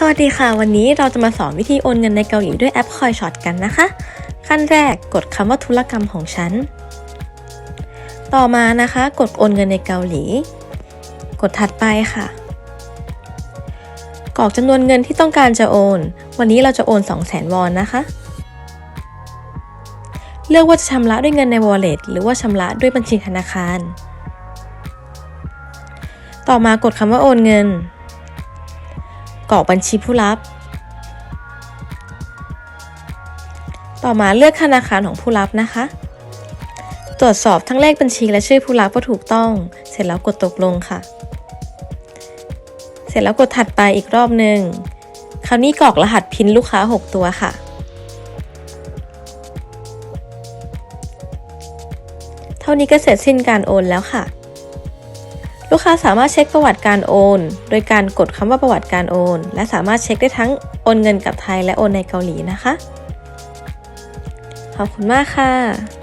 สวัสดีค่ะ วันนี้เราจะมาสอนวิธีโอนเงินในเกาหลีด้วยแอปคอยช็อตกันนะคะ ขั้นแรกกดคำว่าธุรกรรมของฉัน ต่อมานะคะ กดโอนเงินในเกาหลี กดถัดไปค่ะกรอกจำนวนเงินที่ต้องการจะโอน วันนี้เราจะโอน 2 0 0 0 0 0 วอนนะคะ เลือกว่าจะชำระด้วยเงินใน wallet หรือว่าชำระด้วยบัญชีธนาคาร ต่อมากดคำว่าโอนเงิน กรอกบัญชีผู้รับ ต่อมาเลือกธนาคารของผู้รับนะคะ ตรวจสอบทั้งเลขบัญชีและชื่อผู้รับว่าถูกต้อง เสร็จแล้วกดตกลงค่ะ เสร็จแล้วกดถัดไปอีกรอบหนึ่งคราวนี้กรอกรหัสพินลูกค้า 6 ตัวค่ะ เท่านี้ก็เสร็จสิ้นการโอนแล้วค่ะ ลูกค้าสามารถเช็คประวัติการโอน โดยการกดคำว่าประวัติการโอน และสามารถเช็คได้ทั้งโอนเงินกับไทยและโอนในเกาหลีนะคะ ขอบคุณมากค่ะ